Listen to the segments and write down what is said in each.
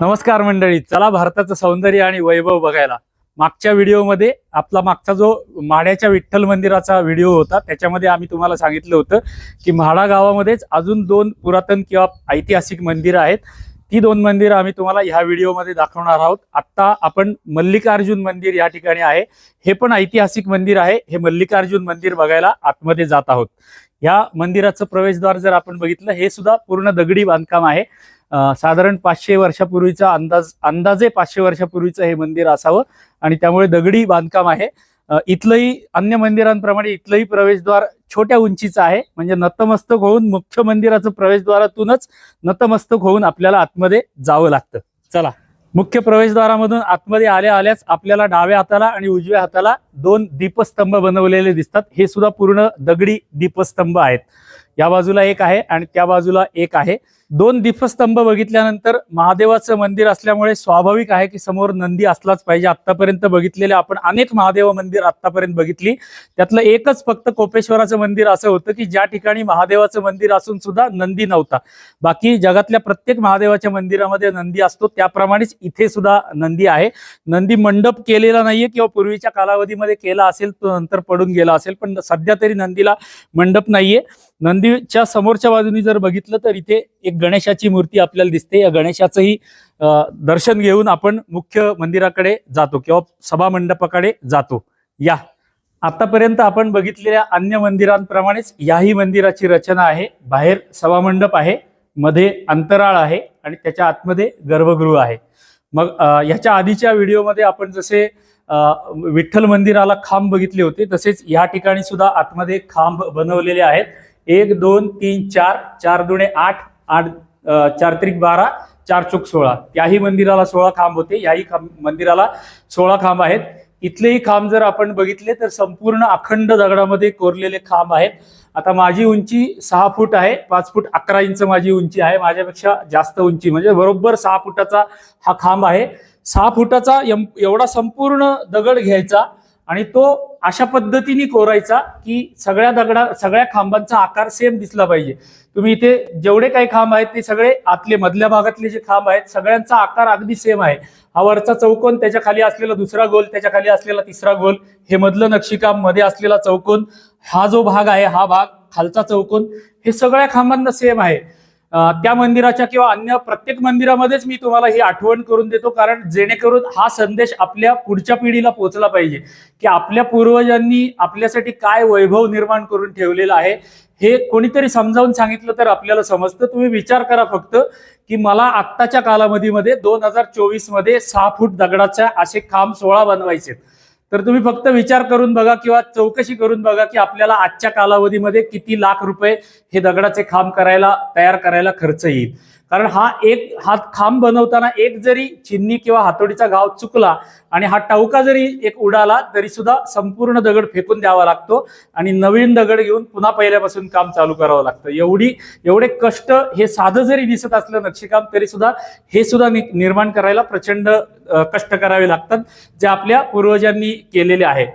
नमस्कार मंडळी चला भारताचं सौंदर्य आणि वैभव बघायला. मागच्या व्हिडिओमध्ये आपला मागचा जो म्हाड्याच्या विठ्ठल मंदिराचा व्हिडिओ होता त्याच्यामध्ये आम्ही तुम्हाला सांगितलं होतं की म्हाडा गावामध्येच अजून दोन पुरातन किंवा ऐतिहासिक मंदिरं आहेत. ती दोन मंदिरं आम्ही तुम्हाला ह्या व्हिडिओमध्ये दाखवणार आहोत. आत्ता आपण मल्लिकार्जुन मंदिर या ठिकाणी आहे. हे पण ऐतिहासिक मंदिर आहे. हे मल्लिकार्जुन मंदिर बघायला आतमध्ये जात आहोत. ह्या मंदिराचं प्रवेशद्वार जर आपण बघितलं हे सुद्धा पूर्ण दगडी बांधकाम आहे. साधारण पाचशे वर्षापूर्वीचा अंदाज अंदाजे पाचशे वर्षापूर्वीचं हे मंदिर असावं. आणि त्यामुळे दगडी बांधकाम आहे. इथलंही अन्य मंदिरांप्रमाणे इथलंही प्रवेशद्वार छोट्या उंचीचं आहे. म्हणजे नतमस्तक होऊन मुख्य मंदिराचं प्रवेशद्वारातूनच नतमस्तक होऊन आपल्याला आतमध्ये जावं लागतं. चला. मुख्य प्रवेशद्वारामधून आतमध्ये आल्या आल्याच आपल्याला डाव्या हाताला आणि उजव्या हाताला दोन दीपस्तंभ बनवलेले दिसतात. हे सुद्धा पूर्ण दगडी दीपस्तंभ आहेत. या बाजूला एक आहे आणि त्या बाजूला एक आहे. दोन दीपस्तंभ बघितल्यानंतर महादेवाचं मंदिर असल्यामुळे स्वाभाविक आहे की समोर नंदी असलाच पाहिजे. आतापर्यंत बघितलेले आपण अनेक महादेव मंदिर आतापर्यंत बघितली. त्यातलं एकच फक्त कोपेश्वराचं मंदिर असं होतं की ज्या ठिकाणी महादेवाचं मंदिर असून सुद्धा नंदी नव्हता. बाकी जगातल्या प्रत्येक महादेवाच्या मंदिरामध्ये नंदी असतो. त्याप्रमाणेच इथे सुद्धा नंदी आहे. नंदी मंडप केलेला नाहीये किंवा पूर्वीच्या कालावधीमध्ये केला असेल तो नंतर पडून गेला असेल पण सध्या तरी नंदीला मंडप नाहीये. नंदीच्या समोरच्या बाजूनी जर बघितलं तर इथे एक गणेशाची मूर्ती आपल्याला दिसते. या गणेशाचंही दर्शन घेऊन आपण मुख्य मंदिराकडे जातो किंवा सभा मंडपाकडे जातो. या. आतापर्यंत आपण बघितलेल्या अन्य मंदिरांप्रमाणेच याही मंदिराची रचना आहे. बाहेर सभामंडप आहे मध्ये अंतराळ आहे आणि त्याच्या आतमध्ये गर्भगृह आहे. मग ह्याच्या आधीच्या व्हिडिओमध्ये आपण जसे विठ्ठल मंदिराला खांब बघितले होते तसेच या ठिकाणी सुद्धा आतमध्ये खांब बनवलेले आहेत. एक दोन तीन चार चार दुणे आठ आठ चारत्रिक चार त्रिक बारा चार चोक सोळा. याही मंदिराला सोळा खांब होते. याही खांब मंदिराला सोळा खांब आहेत. इथलेही खांब जर आपण बघितले तर संपूर्ण अखंड दगडामध्ये कोरलेले खांब आहेत. आता माझी उंची सहा फूट आहे. पाच फूट अकरा इंच माझी उंची आहे. माझ्यापेक्षा जास्त उंची म्हणजे बरोबर सहा फुटाचा हा खांब आहे. सहा फुटाचा एवढा संपूर्ण दगड घ्यायचा आणि तो अशा पद्धतीने कोरायचा की सगळ्या दगडा सगळ्या खांबांचा आकार सेम दिसला पाहिजे. तुम्ही इथे जेवढे काही खांब आहेत ते सगळे आतले मधल्या भागातले जे खांब आहेत सगळ्यांचा आकार अगदी सेम आहे. हा वरचा चौकोन त्याच्याखाली असलेला दुसरा गोल त्याच्याखाली असलेला तिसरा गोल हे मधलं नक्षीकाममध्ये असलेला चौकोन हा जो भाग आहे हा भाग खालचा चौकोन हे सगळ्या खांबांना सेम आहे. त्या मंदिराच्या किंवा अन्य प्रत्येक मंदिरामध्येच मी तुम्हाला ही आठवण करून देतो कारण जेणेकरून हा संदेश आपल्या पुढच्या पिढीला पोहोचला पाहिजे की आपल्या पूर्वजांनी आपल्यासाठी काय वैभव निर्माण करून ठेवलेलं आहे हे कोणीतरी समजावून सांगितलं तर आपल्याला समजतं. तुम्ही विचार करा फक्त की मला आत्ताच्या कालावधीमध्ये दोन हजार चोवीसमध्ये सहा फूट दगडाच्या असे खांब सोळा बनवायचे तर तुम्ही फक्त विचार करून बघा किंवा चौकशी करून बघा की आपल्याला आजच्या कालावधीमध्ये किती लाख रुपये हे दगडाचे खांब करायला तयार करायला खर्च येईल. कारण हा एक हा खांब बनवताना एक जरी चिन्नी किंवा हातोडीचा गाव चुकला आणि हा टावका जरी एक उडाला तरी सुद्धा संपूर्ण दगड फेकून द्यावा लागतो आणि नवीन दगड घेऊन पुन्हा पहिल्यापासून काम चालू करावं लागतं. एवढी एवढे कष्ट हे साधं जरी दिसत असलं नक्षीकाम तरी सुद्धा हे सुद्धा नि- निर्माण करायला प्रचंड कष्ट करावे लागतात जे आपल्या पूर्वजांनी केलेले आहे.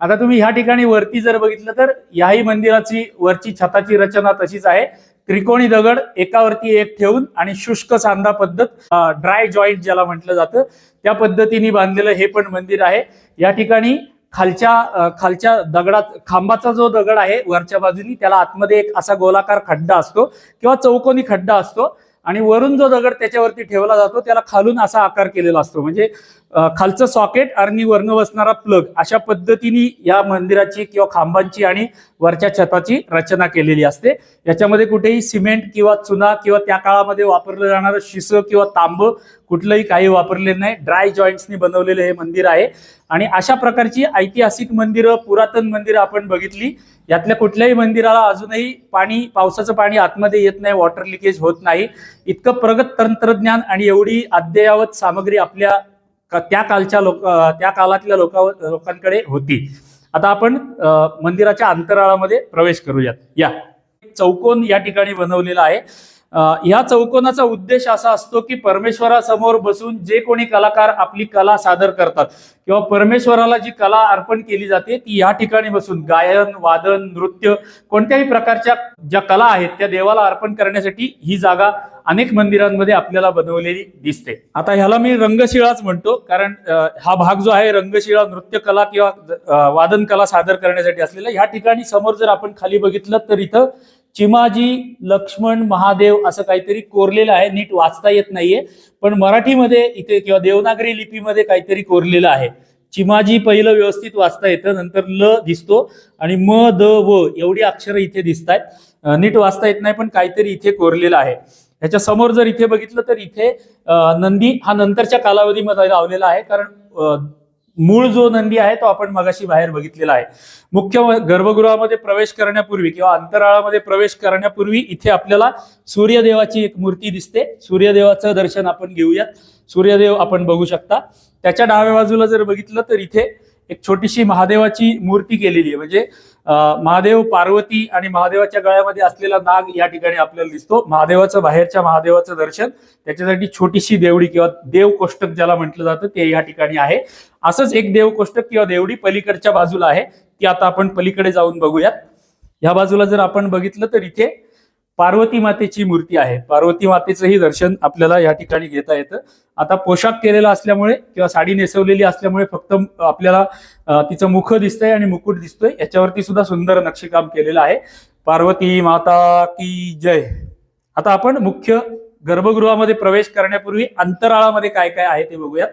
आता तुम्ही ह्या ठिकाणी वरती जर बघितलं तर याही मंदिराची वरची छताची रचना तशीच आहे. त्रिकोणी दगड एकावरती एक ठेवून आणि शुष्क सांधा पद्धत ड्राय जॉईंट ज्याला म्हटलं जातं. त्या पद्धतीने बांधलेलं हे पण मंदिर आहे. या ठिकाणी खालच्या खालच्या दगडात खांबाचा जो दगड आहे वरच्या बाजूनी त्याला आतमध्ये एक असा गोलाकार खड्डा असतो किंवा चौकोनी खड्डा असतो. आणि वरून जो दगड त्याच्यावरती ठेवला जातो त्याला खालून असा आकार केलेला असतो. म्हणजे खालचं सॉकेट आणि वर्ण बसणारा प्लग अशा पद्धतीने या मंदिराची किंवा खांबांची आणि वरच्या छताची रचना केलेली असते. याच्यामध्ये कुठेही सिमेंट किंवा चुना किंवा त्या काळामध्ये वापरलं जाणारं शिस किंवा तांब कुठलंही काही वापरलेलं नाही. ड्राय जॉईंट्सनी बनवलेलं हे मंदिर आहे. आणि अशा प्रकारची ऐतिहासिक मंदिरं पुरातन मंदिरं आपण बघितली. यातल्या कुठल्याही मंदिराला अजूनही पाणी पावसाचं पाणी आतमध्ये येत नाही वॉटर लिकेज होत नाही. इतकं प्रगत तंत्रज्ञान आणि एवढी अद्ययावत सामग्री आपल्या त्या कालच्या लोक त्या काळातल्या लोका लोकांकडे होती. आता आपण मंदिराच्या अंतराळामध्ये प्रवेश करूयात. या. चौकोन या ठिकाणी बनवलेला आहे. ह्या या चौकोनाचा उद्देश असा असतो की परमेश्वरासमोर बसून जे कोणी कलाकार आपली कला सादर करतात किंवा परमेश्वराला जी कला अर्पण केली जाते ती या ठिकाणी बसून गायन वादन नृत्य कोणत्याही प्रकारच्या ज्या कला आहेत त्या देवाला अर्पण करण्यासाठी ही जागा अनेक मंदिरांमध्ये आपल्याला बनवलेली दिसते. आता ह्याला मी रंगशिळाच म्हणतो कारण हा भाग जो आहे रंगशिळा नृत्य कला किंवा वादन कला सादर करण्यासाठी असलेला या ठिकाणी समोर जर आपण खाली बघितलं तर इथं चिमाजी लक्ष्मण महादेव असं काहीतरी कोरलेलं आहे. नीट वाचता येत नाहीये. पण मराठीमध्ये इथे किंवा देवनागरी लिपीमध्ये काहीतरी कोरलेलं आहे. चिमाजी पहिलं व्यवस्थित वाचता येतं. नंतर ल दिसतो आणि म द व एवढी अक्षरं इथे दिसत आहेत नीट वाचता येत नाही पण काहीतरी इथे कोरलेलं आहे. ह्याच्या समोर जर इथे बघितलं तर इथे नंदी हा नंतरच्या कालावधीमध्ये लावलेला आहे. कारण मूळ जो नंदी आहे तो आपण मगाशी बाहेर बघितलेला आहे. मुख्य गर्भगृहामध्ये प्रवेश करण्यापूर्वी किंवा अंतराळामध्ये प्रवेश करण्यापूर्वी इथे आपल्याला सूर्यदेवाची एक मूर्ती दिसते. सूर्यदेवाचं दर्शन आपण घेऊयात. सूर्यदेव आपण बघू शकता. त्याच्या डाव्या बाजूला जर बघितलं तर इथे एक छोटीशी महादेवाची मूर्ती केलेली आहे. म्हणजे महादेव पार्वती आणि महादेवाच्या गळ्यामध्ये असलेला नाग या ठिकाणी आपल्याला दिसतो. महादेवाचं बाहेरच्या महादेवाचं दर्शन त्याच्यासाठी छोटीशी देवडी किंवा देवकोष्टक ज्याला म्हटलं जातं ते या ठिकाणी आहे. असंच एक देवकोष्टक किंवा देवडी पलीकडच्या बाजूला आहे. ती आता आपण पलीकडे जाऊन बघूयात. ह्या बाजूला जर आपण बघितलं तर इथे पार्वती मातेची मूर्ती आहे. पार्वती मातेचंही दर्शन आपल्याला या ठिकाणी घेता येतं. आता पोशाख केलेला असल्यामुळे किंवा साडी नेसवलेली असल्यामुळे फक्त आपल्याला तिचं मुख दिसतंय आणि मुकुट दिसतोय. याच्यावरती सुद्धा सुंदर नक्षीकाम केलेलं आहे. पार्वती माता की जय. आता आपण मुख्य गर्भगृहामध्ये प्रवेश करण्यापूर्वी अंतराळामध्ये काय काय आहे ते बघूयात.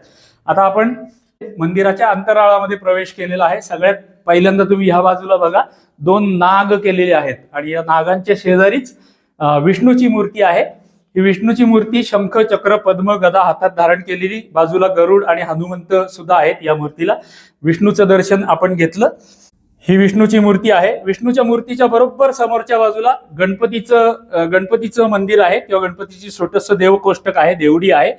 आता आपण मंदिराच्या अंतराळामध्ये प्रवेश केलेला आहे. सगळ्यात पहिल्यांदा तुम्ही ह्या बाजूला बघा. दोन नाग केलेले आहेत. आणि या नागांच्या शेजारीच विष्णूची मूर्ती आहे. ही विष्णूची मूर्ती शंख चक्र पद्म गदा हातात धारण केलेली बाजूला गरुड आणि हनुमंत सुद्धा आहेत या मूर्तीला. विष्णूचं दर्शन आपण घेतलं. ही विष्णूची मूर्ती आहे. विष्णूच्या मूर्तीच्या बरोबर समोरच्या बाजूला गणपतीचं गणपतीचं मंदिर आहे किंवा गणपतीची छोटस देवकोष्टक आहे देवडी आहे.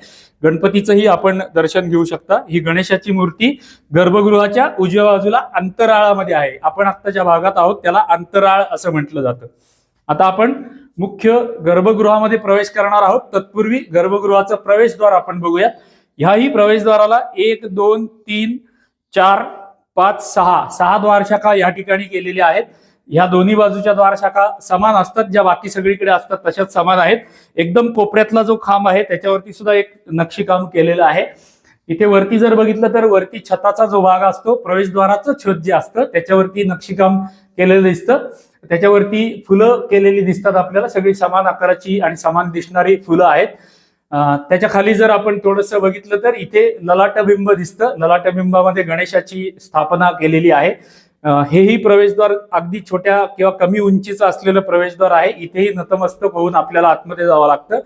गणपतीचंही आपण दर्शन घेऊ शकता. ही गणेशाची मूर्ती गर्भगृहाच्या उजव्या बाजूला अंतराळामध्ये आहे. आपण आत्ताच्या भागात आहोत त्याला अंतराळ असं म्हटलं जातं. आता आपण मुख्य गर्भगृहामध्ये प्रवेश करणार आहोत. तत्पूर्वी गर्भगृहाचं प्रवेशद्वार आपण बघूया ह्याही प्रवेशद्वाराला एक दोन तीन चार पाच सहा सहा द्वारशाखा या ठिकाणी केलेल्या आहेत. ह्या दोन्ही बाजूच्या द्वारशाखा समान असतात. ज्या बाकी सगळीकडे असतात तशाच समान आहेत. एकदम कोपऱ्यातला जो खांब आहे त्याच्यावरती सुद्धा एक नक्षीकाम केलेलं आहे. इथे वरती जर बघितलं तर वरती छताचा जो भाग असतो प्रवेशद्वाराचं छत जे असतं त्याच्यावरती नक्षीकाम केलेलं दिसतं. त्याच्यावरती फुलं केलेली दिसतात आपल्याला. सगळी समान आकाराची आणि समान दिसणारी फुलं आहेत. त्याच्याखाली जर आपण थोडंसं बघितलं तर इथे ललाटबिंब दिसतं. ललाटबिंबामध्ये गणेशाची स्थापना केलेली आहे. हेही प्रवेशद्वार अगदी छोट्या किंवा कमी उंचीचं असलेलं प्रवेशद्वार आहे. इथेही नतमस्तक होऊन आपल्याला आतमध्ये जावं लागतं.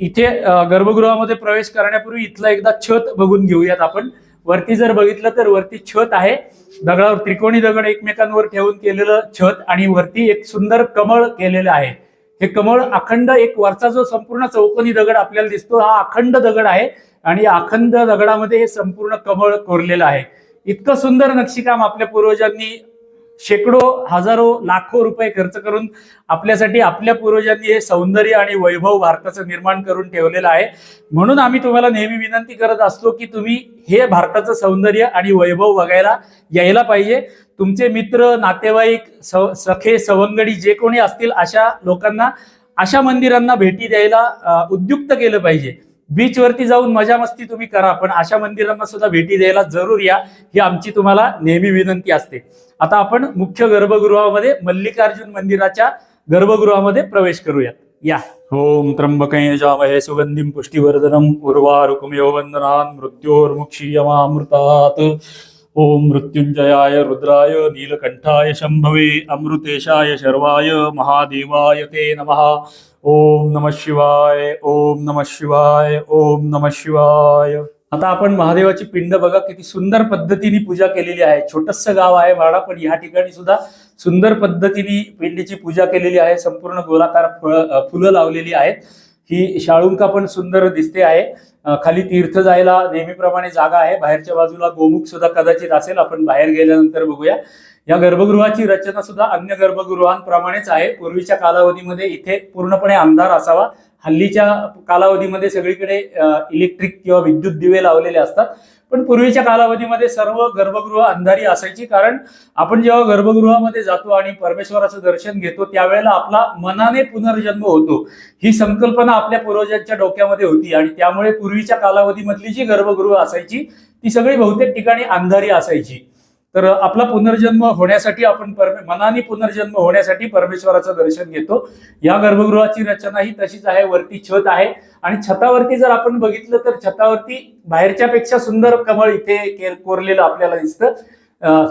इथे गर्भगृहामध्ये प्रवेश करण्यापूर्वी इथलं एकदा छत बघून घेऊयात आपण. वरती जर बघितलं तर वरती छत आहे. दगडावर त्रिकोणी दगड एकमेकांवर ठेवून केलेलं छत आणि वरती एक सुंदर कमळ केलेलं आहे. हे कमळ अखंड एक वरचा जो संपूर्ण चौकोनी दगड आपल्याला दिसतो हा अखंड दगड आहे आणि अखंड दगडामध्ये हे संपूर्ण कमळ कोरलेलं आहे. इतकं सुंदर नक्षीकाम आपल्या पूर्वजांनी शेकडो हजारो लाखो रुपये खर्च करून आपल्यासाठी आपल्या पूर्वजांनी हे सौंदर्य आणि वैभव भारताचं निर्माण करून ठेवलेलं आहे. म्हणून आम्ही तुम्हाला नेहमी विनंती करत असतो की तुम्ही हे भारताचं सौंदर्य आणि वैभव बघायला यायला पाहिजे. तुमचे मित्र नातेवाईक स- सखे सवंगडी जे कोणी असतील अशा लोकांना अशा मंदिरांना भेटी द्यायला उद्युक्त केलं पाहिजे. बीच वरती जाऊन मजा मस्ती तुम्ही करा पण अशा मंदिरांना सुद्धा भेटी द्यायला जरूर या. ही आमची तुम्हाला नेहमी विनंती असते. आता आपण मुख्य गर्भगृहामध्ये मल्लिकार्जुन मंदिराच्या गर्भगृहामध्ये प्रवेश करूयात. या. ओम त्र्यंबकै जामहे सुगंधिम पुष्टिवर्धनम उर्वारुकुमयो वंदनान मृत्योर्मुक्षीयमामृतात. ओम मृत्युंजयाय रुद्राय नीलकंठाय शंभवे अमृतेशाय शर्वाय महादेवाय ते नमः। ओम नमः शिवाय ओम नमः शिवाय ओम नमः शिवाय। आता आपण महादेवाची पिंड बघा किती सुंदर पद्धतीने पूजा केलेली आहे. छोटस गाव आहे वाडा पण या ठिकाणी सुद्धा सुंदर पद्धतीने पिंडीची पूजा केलेली आहे. संपूर्ण गोलाकार फळ फुलं लावलेली आहेत. ही शाळुंका पण सुंदर दिसते आहे. खाली तीर्थ जायला नेहमीप्रमाणे जागा आहे. बाहेरच्या बाजूला गोमुख सुद्धा कदाचित असेल. आपण बाहेर गेल्यानंतर बघूया. या गर्भगृहाची रचना सुद्धा अन्य गर्भगृहांप्रमाणेच आहे. पूर्वीच्या कालावधीमध्ये इथे पूर्णपणे अंधार असावा. हल्लीच्या कालावधीमध्ये सगळीकडे इलेक्ट्रिक किंवा विद्युत दिवे लावलेले असतात. पण पूर्वीच्या कालावधीमध्ये सर्व गर्भगृह अंधारी असायची कारण आपण जेव्हा गर्भगृहामध्ये जातो आणि परमेश्वराचं दर्शन घेतो त्यावेळेला आपला मनाने पुनर्जन्म होतो. ही संकल्पना आपल्या पूर्वजांच्या डोक्यामध्ये होती आणि त्यामुळे पूर्वीच्या कालावधीमधली जी गर्भगृह असायची ती सगळी बहुतेक ठिकाणी अंधारी असायची. तर आपला पुनर्जन्म होण्यासाठी आपण मनाने पुनर्जन्म होण्यासाठी परमेश्वराचं दर्शन घेतो. या गर्भगृहाची रचना ही तशीच आहे वरती छत आहे. आणि छतावरती जर आपण बघितलं तर छतावरती बाहेरच्या पेक्षा सुंदर कमळ इथे कोरलेलं आपल्याला दिसतं.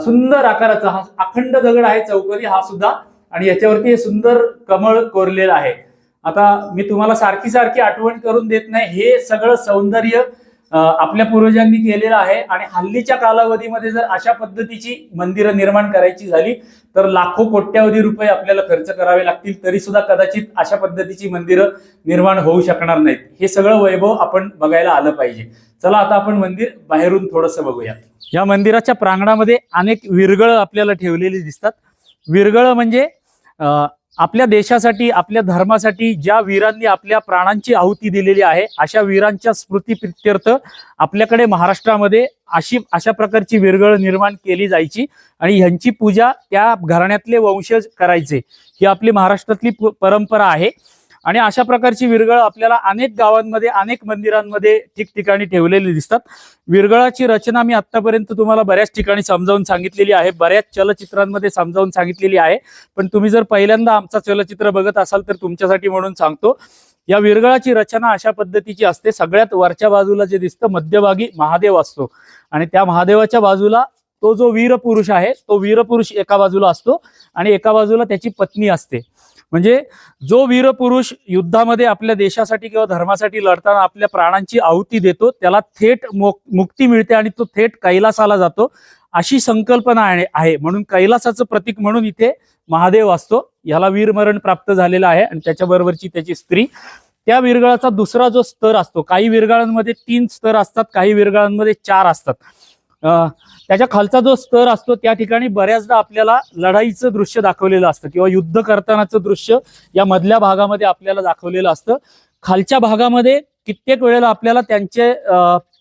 सुंदर आकाराचा हा अखंड दगड आहे चौकरी हा सुद्धा. आणि याच्यावरती हे सुंदर कमळ कोरलेलं आहे. आता मी तुम्हाला सारखी सारखी आठवण करून देत नाही. हे सगळं सौंदर्य आपल्या पूर्वजांनी केलेलं आहे आणि हल्लीच्या कालावधीमध्ये जर अशा पद्धतीची मंदिरं निर्माण करायची झाली तर लाखो कोट्यावधी रुपये आपल्याला खर्च करावे लागतील तरी सुद्धा कदाचित अशा पद्धतीची मंदिरं निर्माण होऊ शकणार नाहीत. हे सगळं वैभव आपण बघायला आलं पाहिजे. चला आता आपण मंदिर बाहेरून थोडंसं बघूया. या मंदिराच्या प्रांगणामध्ये अनेक विरगळ आपल्याला ठेवलेली दिसतात. विरगळ म्हणजे आपल्या देशासाठी आपल्या धर्मासाठी ज्या वीरांनी आपल्या प्राणांची आहुती दिलेली आहे अशा वीरांच्या स्मृती प्रित्यर्थ आपल्याकडे महाराष्ट्रामध्ये अशी अशा प्रकारची विरगळ निर्माण केली जायची आणि ह्यांची पूजा त्या घराण्यातले वंशज करायचे. ही आपली महाराष्ट्रातली परंपरा आहे. आणि अशा प्रकारची विरगळ आपल्याला अनेक गावांमध्ये अनेक मंदिरांमध्ये ठिकठिकाणी ठेवलेली दिसतात. विरगळाची रचना मी आतापर्यंत तुम्हाला बऱ्याच ठिकाणी समजावून सांगितलेली आहे. बऱ्याच चलचित्रांमध्ये समजावून सांगितलेली आहे. पण तुम्ही जर पहिल्यांदा आमचा चलचित्र बघत असाल तर तुमच्यासाठी म्हणून सांगतो या विरगळाची रचना अशा पद्धतीची असते. सगळ्यात वरच्या बाजूला जे दिसतं मध्यभागी महादेव असतो. आणि त्या महादेवाच्या बाजूला तो जो वीरपुरुष आहे तो वीरपुरुष एका बाजूला असतो आणि एका बाजूला त्याची पत्नी असते. म्हणजे जो वीरपुरुष युद्धामध्ये आपल्या देशासाठी किंवा धर्मासाठी लढताना आपल्या प्राणांची आहुती देतो त्याला थेट मुक्ती मिळते आणि तो थेट कैलासाला जातो अशी संकल्पना आहे. म्हणून कैलासाचं प्रतीक म्हणून इथे महादेव असतो. याला वीरमरण प्राप्त झालेला आहे आणि त्याच्याबरोबरची त्याची स्त्री. त्या विरगळाचा दुसरा जो स्तर असतो काही विरगाळांमध्ये तीन स्तर असतात काही विरगाळांमध्ये चार असतात. त्याच्या खालचा जो स्तर असतो त्या ठिकाणी बऱ्याचदा आपल्याला लढाईचं दृश्य दाखवलेलं असतं किंवा युद्ध करतानाचं दृश्य या मधल्या भागामध्ये आपल्याला दाखवलेलं असतं. खालच्या भागामध्ये कित्येक वेळेला आपल्याला त्यांचे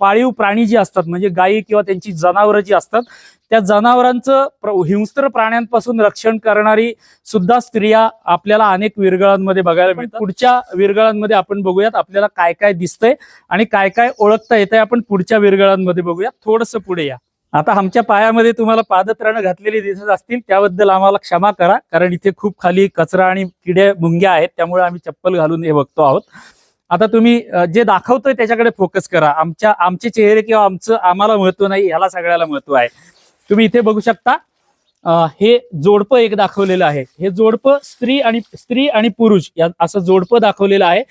पाळीव प्राणी जे असतात म्हणजे गायी किंवा त्यांची जनावरं जी असतात त्या जनावरांचं प्र- हिंस्त्र प्राण्यांपासून रक्षण करणारी सुद्धा स्त्रिया आपल्याला अनेक विरगळांमध्ये बघायला मिळतात. पुढच्या विरगळांमध्ये आपण बघूयात आपल्याला काय काय दिसतंय आणि काय काय ओळखता येतंय आपण पुढच्या विरगळांमध्ये बघूया थोडस पुढे या. आता आमच्या पायामध्ये तुम्हाला पादत्राणं घातलेली दिसत असतील त्याबद्दल आम्हाला क्षमा करा. कारण इथे खूप खाली कचरा आणि किडे मुंग्या आहेत त्यामुळे आम्ही चप्पल घालून हे बघतो आहोत. आता तुम्ही जे दाखवतोय त्याच्याकडे फोकस करा. आमच्या आमचे चेहरे किंवा आमचं आम्हाला महत्त्व नाही ह्याला सगळ्याला महत्त्व आहे. तुम्ही इथे बघू शकता हे जोडपं एक दाखवलेलं आहे. हे जोडपं स्त्री आणि स्त्री आणि पुरुष या असं जोडपं दाखवलेलं आहे.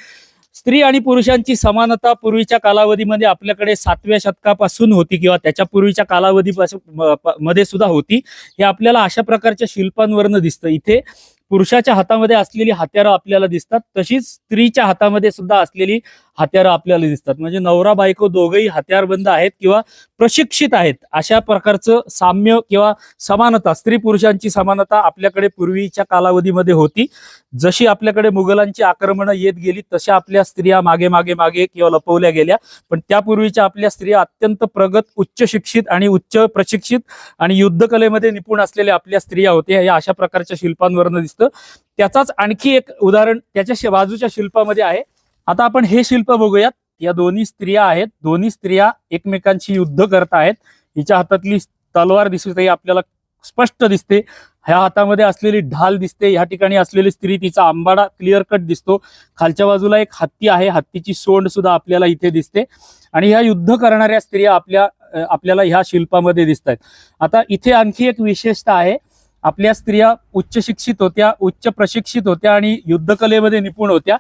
स्त्री आणि पुरुषांची समानता पूर्वीच्या कालावधीमध्ये आपल्याकडे सातव्या शतकापासून होती किंवा त्याच्या पूर्वीच्या कालावधीपासून मध्ये सुद्धा होती. हे आपल्याला अशा प्रकारच्या शिल्पांवरनं दिसतं. इथे पुरुषाच्या हातामध्ये असलेली हत्यारं आपल्याला दिसतात. तशीच स्त्रीच्या हातामध्ये सुद्धा असलेली हत्यार आपल्याला दिसतात. म्हणजे नवरा बायको दोघंही हत्यारबंद आहेत किंवा प्रशिक्षित आहेत. अशा प्रकारचं साम्य किंवा समानता स्त्री पुरुषांची समानता आपल्याकडे पूर्वीच्या कालावधीमध्ये होती. जशी आपल्याकडे मुघलांची आक्रमणं येत गेली तशा आपल्या स्त्रिया मागे मागे मागे किंवा लपवल्या गेल्या. पण त्यापूर्वीच्या आपल्या स्त्रिया अत्यंत प्रगत उच्च शिक्षित आणि उच्च प्रशिक्षित आणि युद्धकलेमध्ये निपुण असलेल्या आपल्या स्त्रिया होत्या. या अशा प्रकारच्या शिल्पांवरनं दिसतं. त्याचाच आणखी एक उदाहरण त्याच्या शे- बाजूच्या शिल्पामध्ये आहे. आता आपण हे शिल्प बघूयात. या दोन्ही स्त्रिया आहेत. दोन्ही स्त्रिया एकमेकांशी युद्ध करत आहेत. हिच्या हातातली तलवार दिसत आहे आपल्याला स्पष्ट दिसते. ह्या हातामध्ये असलेली ढाल दिसते. ह्या ठिकाणी असलेली स्त्री तिचा आंबाडा क्लिअर कट दिसतो. खालच्या बाजूला एक हत्ती आहे. हत्तीची सोंड सुद्धा आपल्याला इथे दिसते. आणि ह्या युद्ध करणाऱ्या स्त्रिया आपल्या आपल्याला ह्या शिल्पामध्ये दिसत आहेत आता इथे आणखी एक विशेषता आहे. आपल्या स्त्रिया उच्च शिक्षित होत्या उच्च प्रशिक्षित होत्या आणि युद्धकलेमध्ये निपुण होत्या.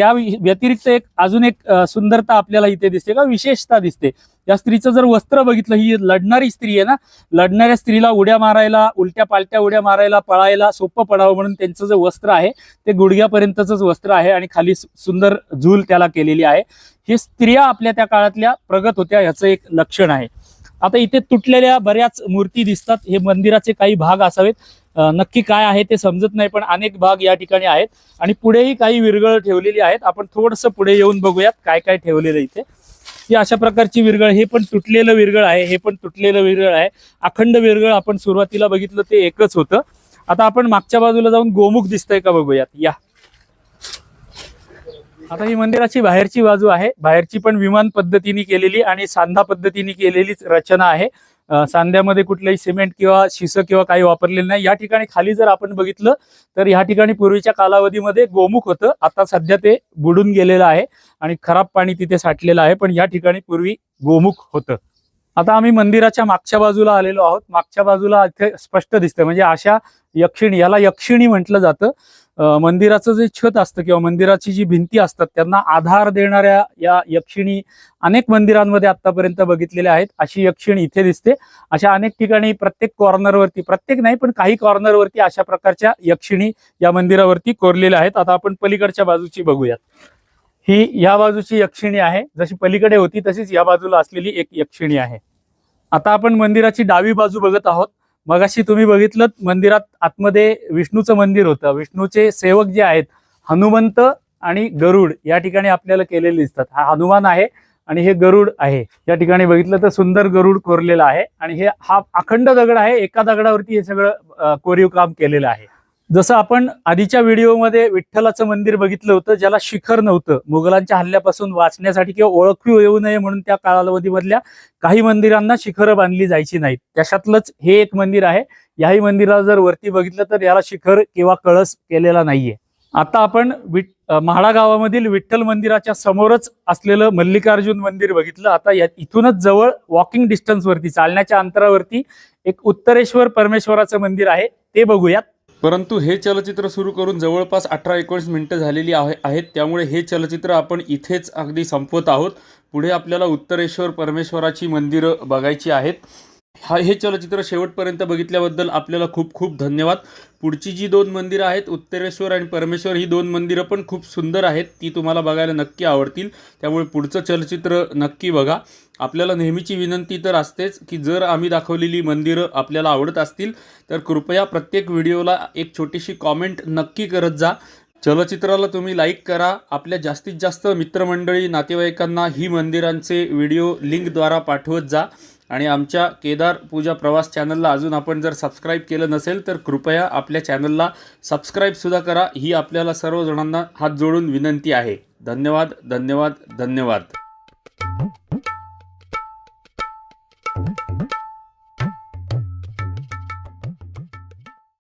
त्या व्यतिरिक्त एक अजून एक सुंदरता आपल्याला इथे दिसते का? विशेषता दिसते. या स्त्रीचं जर वस्त्र बघितलं ही लढणारी स्त्री आहे ना? लढणाऱ्या स्त्रीला उड्या मारायला उलट्या पालट्या उड्या मारायला पळायला सोपं पडावं म्हणून त्यांचं जे वस्त्र आहे ते गुडघ्यापर्यंतच वस्त्र आहे आणि खाली सु- सुंदर झूल त्याला केलेली आहे. हे स्त्रिया आपल्या त्या काळातल्या प्रगत होत्या ह्याचं एक लक्षण आहे. आता इथे तुटलेल्या बऱ्याच मूर्ती दिसतात. हे मंदिराचे काही भाग असावेत. नक्की काय आहे ते समजत नाही पण अनेक भाग या ठिकाणी आहेत. आणि पुढेही काही विरगळ ठेवलेली आहेत. आपण थोडंसं पुढे येऊन बघूयात काय काय ठेवलेलं इथे. ही अशा प्रकारची विरगळ हे पण तुटलेलं विरगळ आहे हे पण तुटलेलं विरगळ आहे. अखंड विरगळ आपण सुरुवातीला बघितलं ते एकच होतं. आता आपण मागच्या बाजूला जाऊन गोमुख दिसतंय का बघूयात? या. आता ही मंदिराची बाहेरची बाजू आहे. बाहेरची पण विमान पद्धतीने केलेली आणि सांधा पद्धतीने केलेलीच रचना आहे. सांध्यामध्ये कुठलंही सिमेंट किंवा शिसं किंवा काही वापरलेलं नाही. या ठिकाणी खाली जर आपण बघितलं तर या ठिकाणी पूर्वीच्या कालावधीमध्ये गोमुख होतं. आता सध्या ते बुडून गेलेलं आहे आणि खराब पाणी तिथे साठलेलं आहे पण या ठिकाणी पूर्वी गोमुख होतं. आता आम्ही मंदिराच्या मागच्या बाजूला आलेलो आहोत. मागच्या बाजूला इथे स्पष्ट दिसतं. म्हणजे अशा यक्षिणी याला यक्षिणी म्हटलं जातं. मंदिराचं जे छत असतं किंवा मंदिराची जी भिंती असतात त्यांना आधार देणाऱ्या या यक्षिणी अनेक मंदिरांमध्ये आतापर्यंत बघितलेल्या आहेत. अशी यक्षिणी इथे दिसते. अशा अनेक ठिकाणी प्रत्येक कॉर्नरवरती प्रत्येक नाही पण काही कॉर्नरवरती अशा प्रकारच्या यक्षिणी या मंदिरावरती कोरलेल्या आहेत. आता आपण पलीकडच्या बाजूची बघूयात. ही या बाजूची यक्षिणी आहे. जशी पलीकडे होती तशीच या बाजूला असलेली एक यक्षिणी आहे. आता आपण मंदिराची डावी बाजू बघत आहोत. मगाशी तुम्ही बघितलं मंदिरात आतमध्ये विष्णूचं मंदिर होतं. विष्णूचे सेवक जे आहेत हनुमंत आणि गरुड या ठिकाणी आपल्याला केलेले दिसतात. हा हनुमान आहे आणि हे गरुड आहे. या ठिकाणी बघितलं तर सुंदर गरुड कोरलेला आहे आणि हे हा अखंड दगड आहे. एका दगडावरती हे सगळं कोरीव काम केलेलं आहे. जसं आपण आधीच्या व्हिडिओमध्ये विठ्ठलाचं मंदिर बघितलं होतं ज्याला शिखर नव्हतं. मुघलांच्या हल्ल्यापासून वाचण्यासाठी किंवा ओळखू येऊ नये म्हणून त्या कालावधीमधल्या काही मंदिरांना शिखरं बांधली जायची नाहीत. त्याच्यातलंच हे एक मंदिर आहे. याही मंदिराला जर वरती बघितलं तर याला शिखर किंवा कळस केलेला नाहीये. आता आपण विट म्हाडा गावामधील विठ्ठल मंदिराच्या समोरच असलेलं मल्लिकार्जुन मंदिर बघितलं. आता या इथूनच जवळ वॉकिंग डिस्टन्सवरती चालण्याच्या अंतरावरती एक उत्तरेश्वर परमेश्वराचं मंदिर आहे. ते बघूयात. परंतु हे चलचित्र सुरू करून जवळपास अठरा एकोणीस मिनटं झालेली आहे आहेत. त्यामुळे हे चलचित्र आपण इथेच अगदी संपवत आहोत. पुढे आपल्याला उत्तरेश्वर परमेश्वराची मंदिरं बघायची आहेत. हा हे चलचित्र शेवटपर्यंत बघितल्याबद्दल आपल्याला खूप खूप धन्यवाद. पुढची जी दोन मंदिरं आहेत उत्तरेश्वर आणि परमेश्वर ही दोन मंदिरं पण खूप सुंदर आहेत. ती तुम्हाला बघायला नक्की आवडतील. त्यामुळे पुढचं चलचित्र नक्की बघा. आपल्याला नेहमीची विनंती तर असतेच की जर आम्ही दाखवलेली मंदिरं आपल्याला आवडत असतील तर कृपया प्रत्येक व्हिडिओला एक छोटीशी कॉमेंट नक्की करत जा. चलचित्राला तुम्ही लाईक करा. आपल्या जास्तीत जास्त मित्रमंडळी नातेवाईकांना ही मंदिरांचे व्हिडिओ लिंकद्वारा पाठवत जा. आणि आमच्या केदार पूजा प्रवास चॅनलला अजून आपण जर सबस्क्राईब केलं नसेल तर कृपया आपल्या चॅनलला सबस्क्राईबसुद्धा करा. ही आपल्याला सर्वजणांना हात जोडून विनंती आहे. धन्यवाद धन्यवाद धन्यवाद.